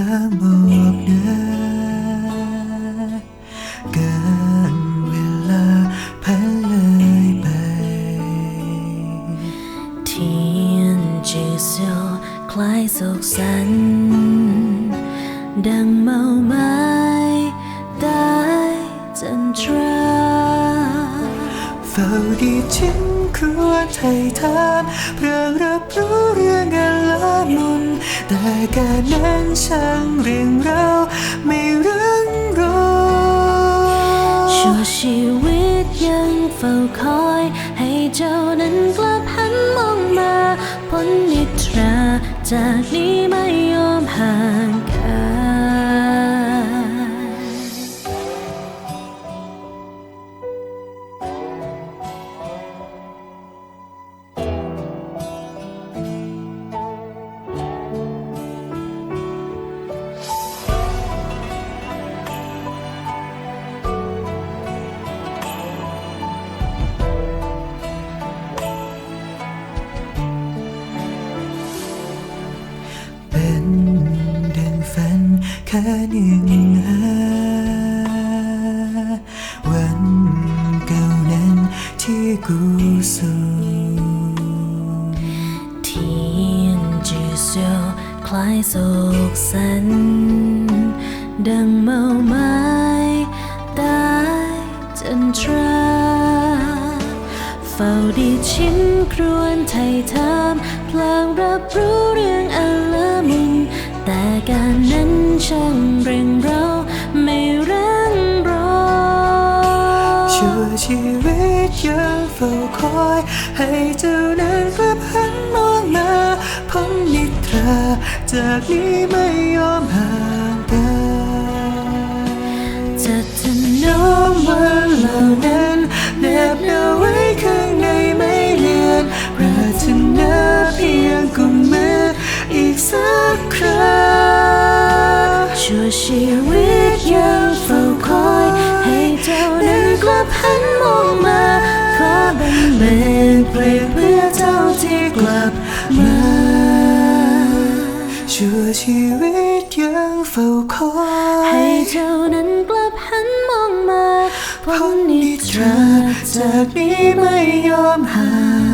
ล้ามอบนะเกินเวลาพันเลยไป 天之笑คล้ายสุขสันต์ดังเมาไม้ได้จันทรา เฝ้าดีชิมครวญไทยทานเพื่อรับรู้ แต่การนั้นช่างเรียงเราไม่รังรอชั่วชีวิตยังเฝ้าคอย ให้เจ้านั้นกลับหันมองมาพ้นนิทราจากนี้มา ค่หนึ่งหาวันเก่านั้นที่กูสูญเทีนจือเซียวคล้ายสุขสัน ดังเมาไม้ได้จันทราเฝ้าดีชิมครวญไทยทามพลางรับรู้เรื่องอลามุนแต่การนั้น ช่างเร่งเราไม่รังรอชั่วชีวิตยังเฝ้าคอย ให้เจ้านั้นกลับหันมองมาพ้นนิทรา จากนี้ไม่ยอมห่าง ชั่วชีวิตยังเฝ้าคอย ให้เจ้านั้นกลับหันมองมา ขอบันเบนเปรียบเพื่อเจ้าที่กลับมาชั่วชีวิตยังเฝ้าคอย ให้เจ้านั้นกลับหันมองมาพ้พ้นนนิทราจากนี้ไม่ยอมห่าง